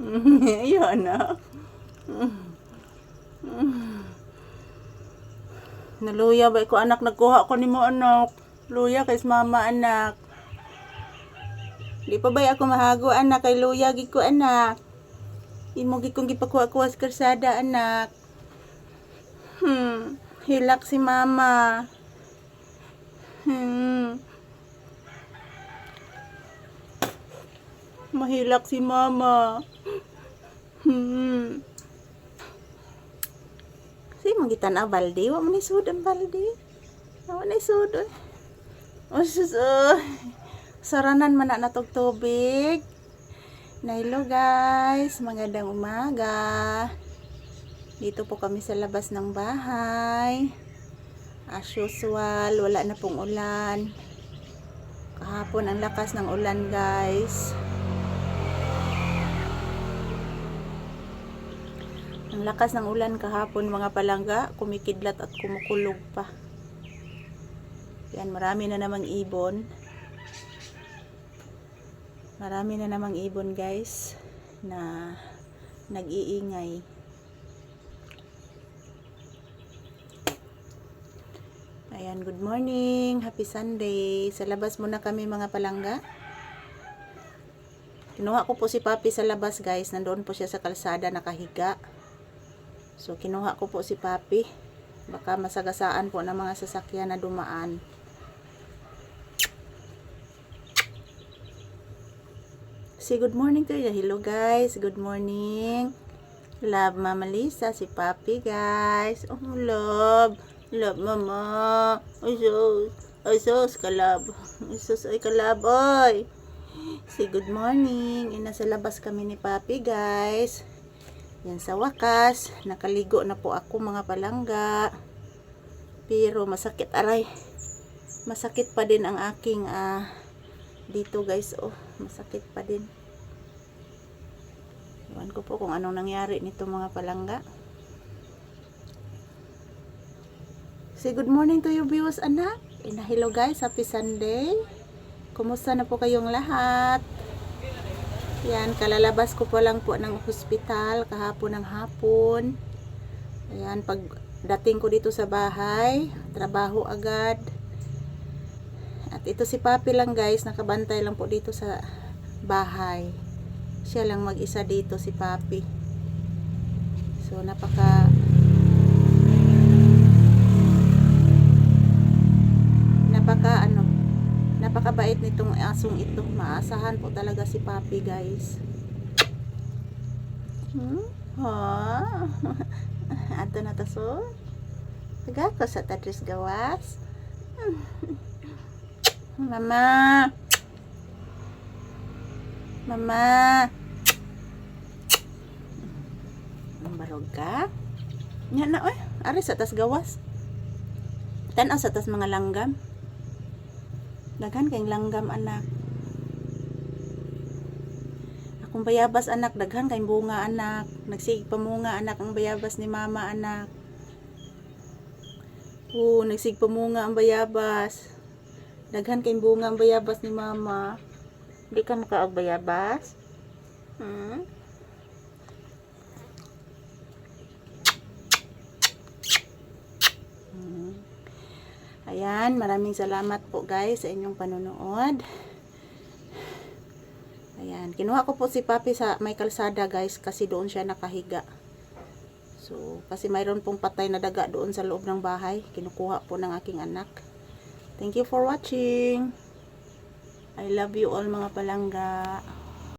Ayan na. Naluya ba ko anak nagkuha ko nimo anak. Luya kay mama anak. Di pa ba ako mahago anak kay luya gid ko anak. Imo gid kong gipakuha-kuha sa karsada anak. Hmm, hilak si mama. Hmm. Mahilak si mama. Hmm. Si mangitan na balde, wa man ni sud ang balde. Wa ni sud. oy. Oh, sus. Saranan man na natog tubig. Nailo guys, magandang umaga. Dito po kami sa labas ng bahay. As usual, wala na pong ulan. Kahapon ang lakas ng ulan guys. Ang lakas ng ulan kahapon mga palangga, kumikidlat at kumukulog pa. Yan, marami na namang ibon. Marami na namang ibon guys na nag-iingay. Ayan, good morning. Happy Sunday. Sa labas muna kami mga palangga. Kinuha ko po si Papi sa labas guys. Nandoon po siya sa kalsada nakahiga. So, kinuha ko po si Papi. Baka masagasaan po ng mga sasakyan na dumaan. Say good morning to you. Hello guys. Good morning. Love Mama Lisa, si Papi guys. Oh, love. Love Mama. Ay sus. Ay sus, kalab. Ay kalab. Oy. Say good morning. Ina sa labas kami ni Papi guys. Yan sa wakas, nakaligo na po ako mga palangga. Pero masakit aray. Masakit pa din ang aking ah, dito guys. Oh, masakit pa din. Iwan ko po kung anong nangyari nito mga palangga. Say good morning to you viewers anak. Ina hello guys, happy Sunday. Kumusta na po kayong lahat? Yan, kalalabas ko pa lang po ng hospital kahapon ng hapon. Ayan, pag dating ko dito sa bahay, trabaho agad. At ito si Papi lang guys, nakabantay lang po dito sa bahay. Siya lang mag-isa dito si Papi. So, napaka napaka napakabait nitong asong ito maasahan po talaga si Papi guys. Hmm? ha? Ato na taso taga ko sa tatris gawas. Mama. Mama. Ang barog ka? Yan na oy. Ari sa tas gawas. Tanaw sa tas mga langgam Daghan kayong langgam anak. Akong bayabas anak, daghan kayong bunga anak. Nagsig pamunga anak ang bayabas ni mama anak. Oo, nagsig pamunga ang bayabas. Daghan kayong bunga ang bayabas ni mama. Hindi ka makaag bayabas? Hmm. Ayan, maraming salamat po guys sa inyong panonood. Ayan, kinuha ko po si Papi sa may kalsada guys kasi doon siya nakahiga. So, kasi mayroon pong patay na daga doon sa loob ng bahay. Kinukuha po ng aking anak. Thank you for watching. I love you all mga palangga.